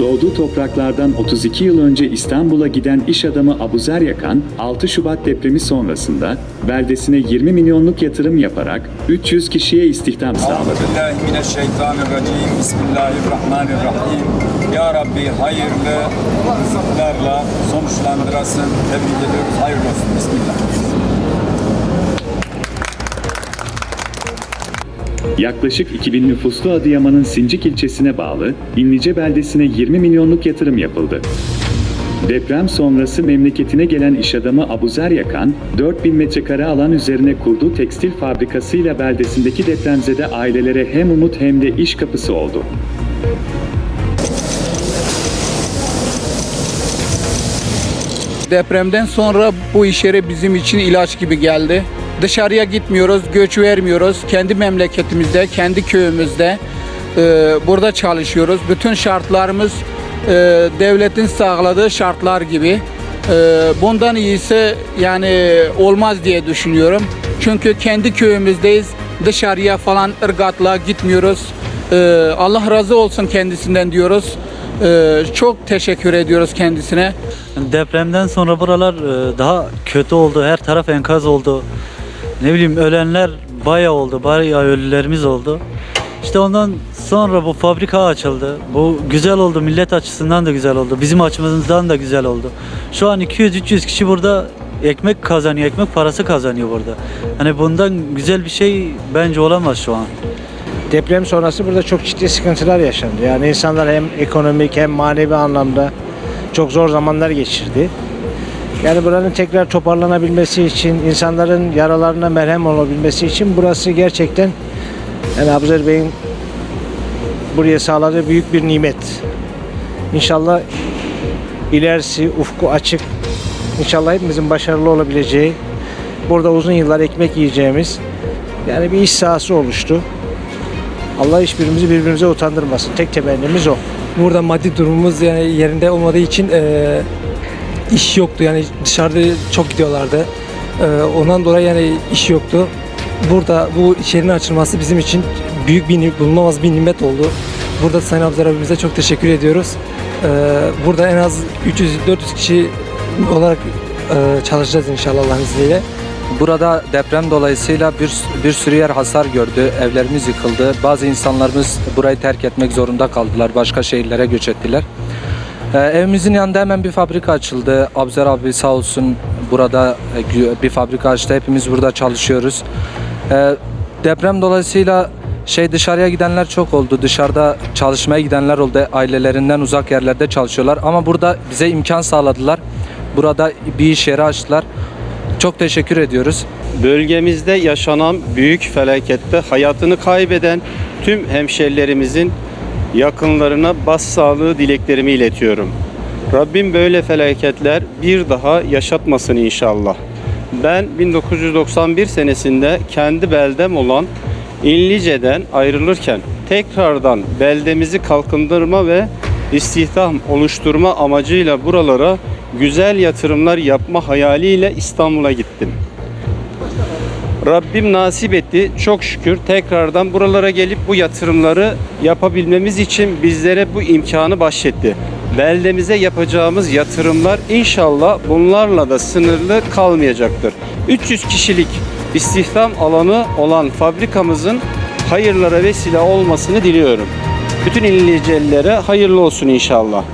Doğduğu topraklardan 32 yıl önce İstanbul'a giden iş adamı Abuzer Yakan, 6 Şubat depremi sonrasında beldesine 20 milyonluk yatırım yaparak 300 kişiye istihdam sağladı. Bismillahirrahmanirrahim. Ya Rabbi hayırlı rızıklarla sonuçlandırasın. Tebrik ediyoruz. Hayırlı olsun. Bismillah. Yaklaşık 2000 nüfuslu Adıyaman'ın Sincik ilçesine bağlı İnlice beldesine 20 milyonluk yatırım yapıldı. Deprem sonrası memleketine gelen iş adamı Abuzer Yakan, 4000 metrekare alan üzerine kurduğu tekstil fabrikasıyla beldesindeki depremzede ailelere hem umut hem de iş kapısı oldu. Depremden sonra bu iş yeri bizim için ilaç gibi geldi. Dışarıya gitmiyoruz, göç vermiyoruz. Kendi memleketimizde, kendi köyümüzde e, burada çalışıyoruz. Bütün şartlarımız e, devletin sağladığı şartlar gibi. E, bundan iyisi yani olmaz diye düşünüyorum. Çünkü kendi köyümüzdeyiz. Dışarıya falan ırgatla gitmiyoruz. E, Allah razı olsun kendisinden diyoruz. E, çok teşekkür ediyoruz kendisine. Depremden sonra buralar e, daha kötü oldu. Her taraf enkaz oldu. Ne bileyim ölenler bayağı oldu. Bayağı ölülerimiz oldu. İşte ondan sonra bu fabrika açıldı. Bu güzel oldu. Millet açısından da güzel oldu. Bizim açımızdan da güzel oldu. Şu an 200-300 kişi burada ekmek kazanıyor. Ekmek parası kazanıyor burada. Hani bundan güzel bir şey bence olamaz şu an. Deprem sonrası burada çok ciddi sıkıntılar yaşandı. Yani insanlar hem ekonomik hem manevi anlamda çok zor zamanlar geçirdi. Yani buranın tekrar toparlanabilmesi için, insanların yaralarına merhem olabilmesi için burası gerçekten yani Abuzer Bey'in buraya sağladığı büyük bir nimet. İnşallah ilerisi ufku açık. İnşallah hepimizin başarılı olabileceği, burada uzun yıllar ekmek yiyeceğimiz yani bir iş sahası oluştu. Allah hiçbirimizi birbirimize utandırmasın. Tek temennimiz o. Burada maddi durumumuz yani yerinde olmadığı için eee, iş yoktu. Yani dışarıda çok gidiyorlardı. Eee, ondan dolayı yani iş yoktu. Burada bu iş açılması bizim için büyük bir bulunamaz bir nimet oldu. Burada Sayın Abzer abimize çok teşekkür ediyoruz. Eee, burada en az 300-400 kişi olarak eee, çalışacağız inşallah Allah'ın izniyle. Burada deprem dolayısıyla bir, bir sürü yer hasar gördü, evlerimiz yıkıldı. Bazı insanlarımız burayı terk etmek zorunda kaldılar, başka şehirlere göç ettiler. Ee, evimizin yanında hemen bir fabrika açıldı. Abzer abi sağ olsun burada e, bir fabrika açtı. Hepimiz burada çalışıyoruz. Ee, deprem dolayısıyla şey dışarıya gidenler çok oldu. Dışarıda çalışmaya gidenler oldu. Ailelerinden uzak yerlerde çalışıyorlar. Ama burada bize imkan sağladılar. Burada bir iş yeri açtılar. Çok teşekkür ediyoruz. Bölgemizde yaşanan büyük felakette hayatını kaybeden tüm hemşerilerimizin yakınlarına başsağlığı dileklerimi iletiyorum. Rabbim böyle felaketler bir daha yaşatmasın inşallah. Ben 1991 senesinde kendi beldem olan İnlice'den ayrılırken tekrardan beldemizi kalkındırma ve istihdam oluşturma amacıyla buralara güzel yatırımlar yapma hayaliyle İstanbul'a gittim. Rabbim nasip etti. Çok şükür tekrardan buralara gelip bu yatırımları yapabilmemiz için bizlere bu imkanı bahşetti. Beldemize yapacağımız yatırımlar inşallah bunlarla da sınırlı kalmayacaktır. 300 kişilik istihdam alanı olan fabrikamızın hayırlara vesile olmasını diliyorum. Bütün İllicelilere hayırlı olsun inşallah.